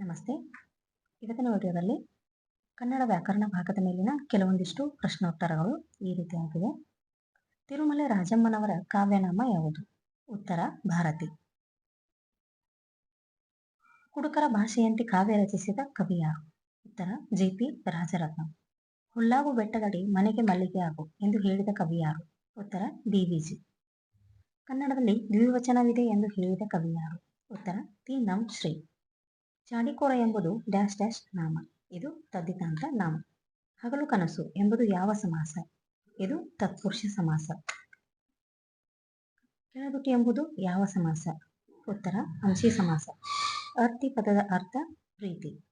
ನಮಸ್ತೆ. ಇವತ್ತಿನ ವಿಡಿಯೋದಲ್ಲಿ ಕನ್ನಡ ವ್ಯಾಕರಣ ಭಾಗದ ಮೇಲಿನ ಕೆಲವೊಂದಿಷ್ಟು ಪ್ರಶ್ನೋತ್ತರಗಳು ಈ ರೀತಿಯಾಗಿವೆ. ತಿರುಮಲೆ ರಾಜಮ್ಮನವರ ಕಾವ್ಯನಾಮ ಯಾವುದು? ಉತ್ತರ, ಭಾರತಿ. ಕುಡುಕರ ಭಾಷೆಯಂತೆ ಕಾವ್ಯ ರಚಿಸಿದ ಕವಿ ಯಾರು? ಉತ್ತರ ಜಿ ಪಿ ರಾಜರತ್ನ. ಹುಲ್ಲಾಗು ಬೆಟ್ಟದಡಿ ಮನೆಗೆ ಮಲ್ಲಿಗೆ ಆಗು ಎಂದು ಹೇಳಿದ ಕವಿ ಯಾರು? ಉತ್ತರ ಜಿ ಕನ್ನಡದಲ್ಲಿ ದ್ವಿವಚನವಿದೆ ಎಂದು ಹೇಳಿದ ಕವಿ ಯಾರು? ಉತ್ತರ ತಿ ನಂ ಶ್ರೀ ಚಾಡಿಕೋರ ಎಂಬುದು ಡ್ಯಾಶ್ ಡ್ಯಾಶ್ ನಾಮ. ಇದು ತದ್ದಿತಾಂತ ನಾಮ. ಹಗಲು ಕನಸು ಎಂಬುದು ಯಾವ ಸಮಾಸ? ಇದು ತತ್ಪುರುಷ ಸಮಾಸ. ಕೆಳದುಟಿ ಎಂಬುದು ಯಾವ ಸಮಾಸ? ಉತ್ತರ, ಅಂಶಿ ಸಮಾಸ. ಅರ್ಥಿ ಪದದ ಅರ್ಥ ಪ್ರೀತಿ.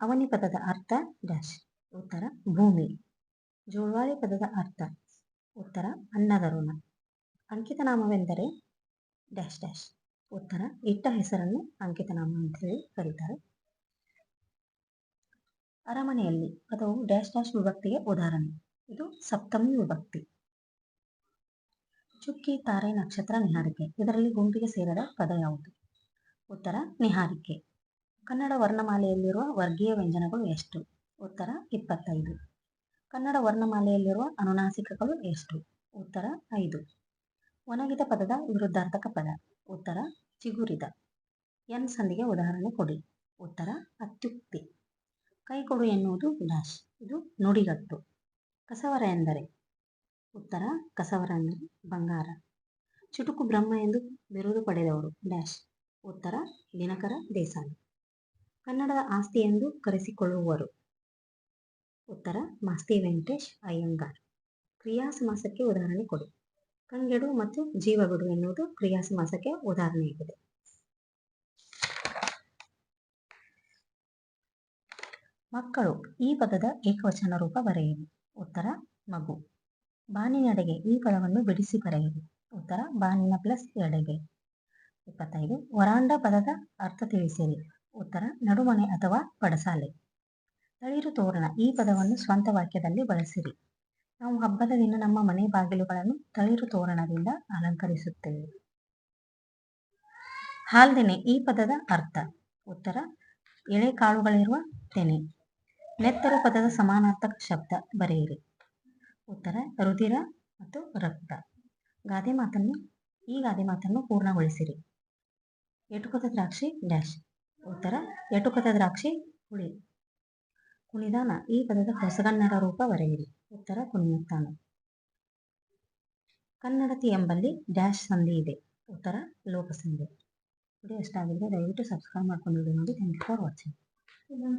ಅವನಿ ಪದದ ಅರ್ಥ ಡ್ಯಾಶ್. ಉತ್ತರ, ಭೂಮಿ. ಜೋಳ್ವಾಳಿ ಪದದ ಅರ್ಥ. ಉತ್ತರ ಅನ್ನದರುಣ ಅಂಕಿತ ನಾಮವೆಂದರೆ ಡ್ಯಾಶ್ ಡ್ಯಾಶ್. ಉತ್ತರ, ಇಟ್ಟ ಹೆಸರನ್ನು ಅಂಕಿತನಾಮ ಅಂತ ಹೇಳಿ ಕರೀತಾರೆ. ಅರಮನೆಯಲ್ಲಿ ಪದವು ಡ್ಯಾಶ್ ಡ್ಯಾಶ್ ವಿಭಕ್ತಿಗೆ ಉದಾಹರಣೆ, ಇದು ಸಪ್ತಮಿ ವಿಭಕ್ತಿ. ಚುಕ್ಕಿ, ತಾರೆ, ನಕ್ಷತ್ರ, ನಿಹಾರಿಕೆ, ಇದರಲ್ಲಿ ಗುಂಪಿಗೆ ಸೇರದ ಪದ ಯಾವುದು? ಉತ್ತರ, ನಿಹಾರಿಕೆ. ಕನ್ನಡ ವರ್ಣಮಾಲೆಯಲ್ಲಿರುವ ವರ್ಗೀಯ ವ್ಯಂಜನಗಳು ಎಷ್ಟು? ಉತ್ತರ, ಇಪ್ಪತ್ತೈದು. ಕನ್ನಡ ವರ್ಣಮಾಲೆಯಲ್ಲಿರುವ ಅನುನಾಸಿಕಗಳು ಎಷ್ಟು? ಉತ್ತರ, ಐದು. ಒಣಗಿದ ಪದದ ವಿರುದ್ಧಾರ್ಥಕ ಪದ, ಉತ್ತರ ಚಿಗುರಿದ. ಎನ್ ಸಂಧಿಗೆ ಉದಾಹರಣೆ ಕೊಡಿ. ಉತ್ತರ, ಅತ್ಯುಕ್ತಿ. ಕೈಕೊಡು ಎನ್ನುವುದು ಡ್ಯಾಶ್ ಇದು ನುಡಿಗಟ್ಟು. ಕಸವರ ಎಂದರೆ? ಉತ್ತರ, ಕಸವರ ಎಂದರೆ ಬಂಗಾರ. ಚುಟುಕು ಬ್ರಹ್ಮ ಎಂದು ಬಿರುದು ಪಡೆದವರು ಡ್ಯಾಶ್ ಉತ್ತರ, ದಿನಕರ, ದೇಸಾಯಿ. ಕನ್ನಡದ ಆಸ್ತಿ ಎಂದು ಕರೆಸಿಕೊಳ್ಳುವರು. ಉತ್ತರ, ಮಾಸ್ತಿ ವೆಂಕಟೇಶ್ ಅಯ್ಯಂಗಾರ್. ಕ್ರಿಯಾ ಸಮಾಸಕ್ಕೆ ಉದಾಹರಣೆ ಕೊಡಿ. ಕಂಗೆಡು ಮತ್ತು ಜೀವಗುಡು ಎನ್ನುವುದು ಕ್ರಿಯಾ ಸಮಾಸಕ್ಕೆ ಉದಾಹರಣೆಯಾಗಿದೆ ಮಕ್ಕಳು ಈ ಪದದ ಏಕವಚನ ರೂಪ ಬರೆಯಿರಿ ಉತ್ತರ, ಮಗು. ಬಾನಿನಡೆಗೆ ಈ ಪದವನ್ನು ಬಿಡಿಸಿ ಬರೆಯಿರಿ ಉತ್ತರ, ಬಾನಿನ ಪ್ಲಸ್ ಎಡೆಗೆ. ಇಪ್ಪತ್ತೈದು, ವರಾಂಡ ಪದದ ಅರ್ಥ ತಿಳಿಸಿರಿ. ಉತ್ತರ, ನಡುಮನೆ ಅಥವಾ ಪಡಸಾಲೆ. ತಳಿರು ತೋರಣ, ಈ ಪದವನ್ನು ಸ್ವಂತ ವಾಕ್ಯದಲ್ಲಿ ಬಳಸಿರಿ. ನಾವು ಹಬ್ಬದ ದಿನ ನಮ್ಮ ಮನೆ ಬಾಗಿಲುಗಳನ್ನು ತಳಿರು ತೋರಣದಿಂದ ಅಲಂಕರಿಸುತ್ತೇವೆ. ಹಾಲ್ದೆನೆ ಈ ಪದದ ಅರ್ಥ. ಉತ್ತರ, ಎಳೆ ಕಾಳುಗಳಿರುವ ತೆನೆ. ನೆತ್ತರು ಪದದ ಸಮಾನಾರ್ಥಕ ಶಬ್ದ ಬರೆಯಿರಿ. ಉತ್ತರ ರುದಿರ ಮತ್ತು ರಕ್ತ. ಗಾದೆ ಮಾತನ್ನು, ಈ ಗಾದೆ ಮಾತನ್ನು ಪೂರ್ಣಗೊಳಿಸಿರಿ. ಎಟುಕದ ದ್ರಾಕ್ಷಿ ಡ್ಯಾಶ್. ಉತ್ತರ, ಎಟುಕದ ದ್ರಾಕ್ಷಿ ಹುಳಿ. ಕುಣಿದಾನ ಈ ಪದದ ಹೊಸಗನ್ನಡ ರೂಪ ಬರೆಯಿರಿ. ಉತ್ತರ ಕುಣಿಯುತ್ತಾನೆ ಕನ್ನಡತಿ ಎಂಬಲ್ಲಿ ಡ್ಯಾಶ್ ಸಂಧಿ ಇದೆ. ಉತ್ತರ ಲೋಪಸಂಧಿ ವಿಡಿಯೋ ಇಷ್ಟ ಆಗಿದ್ರೆ ದಯವಿಟ್ಟು ಸಬ್ಸ್ಕ್ರೈಬ್ ಮಾಡ್ಕೊಂಡು ನೋಡಿ. Thank you for watching